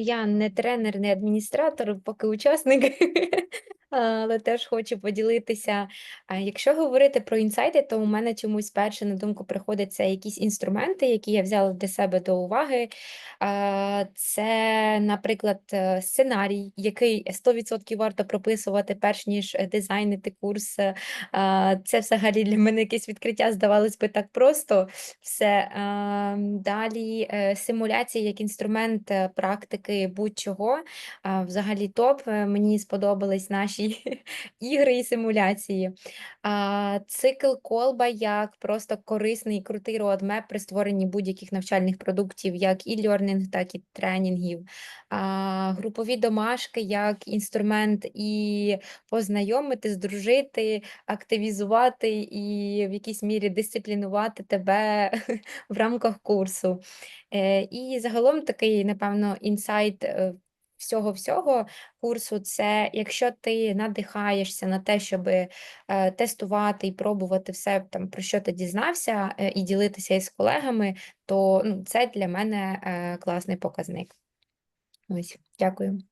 Я не тренер, не адміністратор, поки учасник, але теж хочу поділитися. Якщо говорити про інсайти, то у мене чомусь перше на думку приходить це якісь інструменти, які я взяла для себе до уваги. Це, наприклад, е, сценарій, який 100% варто прописувати, перш ніж е, дизайнити курс. Е, Це взагалі для мене якесь відкриття здавалось би так просто. Все. Далі симуляція як інструмент практики будь-чого. Взагалі топ. Мені сподобались наші ігри і симуляції. А, Цикл колба як просто корисний і крутий роадмеп при створенні будь-яких навчальних продуктів, як і learning, так і тренінгів. А, Групові домашки як інструмент і познайомити, здружити, активізувати і в якійсь мірі дисциплінувати тебе в рамках курсу. Е, І загалом такий, напевно, інсайт е, всього-всього курсу це якщо ти надихаєшся на те, щоб тестувати і пробувати все, там, про що ти дізнався, е, і ділитися із колегами, то ну, це для мене е, класний показник. Ось, дякую.